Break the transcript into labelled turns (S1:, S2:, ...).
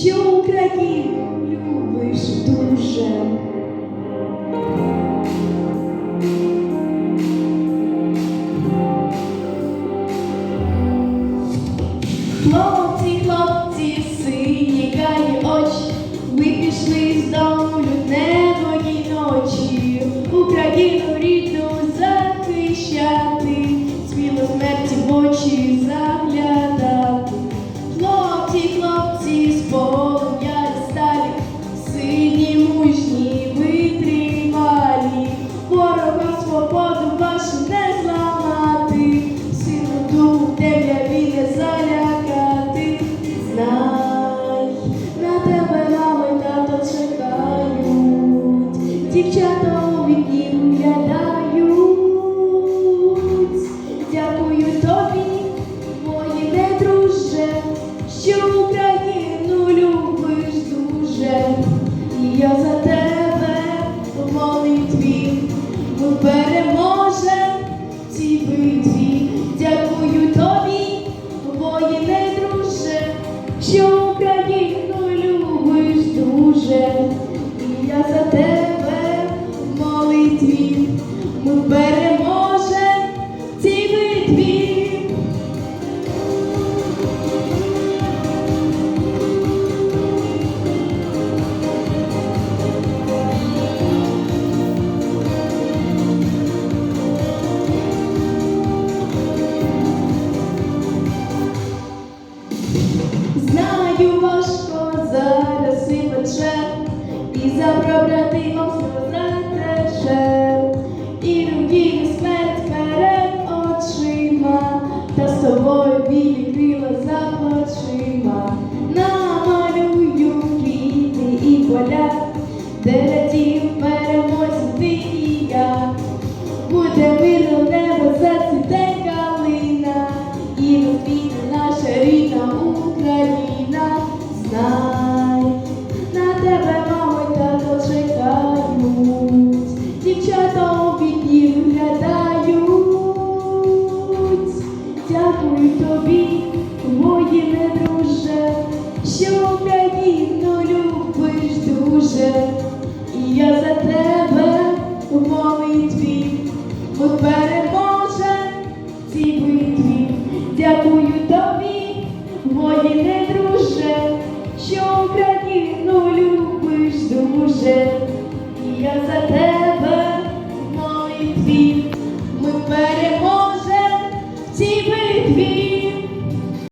S1: що Україну любиш дуже. Хлопці, хлопці, сині карі очі, ви пішли з дому людневої ночі, Україну рідну захищати, сміло смерті в очі заглядати. Чекають, дівчата у вікні виглядають. Дякую тобі, воїне друже, що Україну любиш дуже. Я за тебе молитві ми переможем цій битві. Дякую тобі, воїне друже, що Україну любиш дуже. І я за тебе зараз і за побратимом сльоза тече, і руки смерть перед очима, та з тобою білі крила за плечима. Намалюю квіти і поля, де радів перемозі ти і я. Буде мирно небо, зацвіте калина, і розквітне наша рідна Україна. Знай, я за тебе у молитві ми переможе ці битві. Дякую тобі, воїне друже, що Україну любиш дуже. І я за тебе у молитві ми переможем.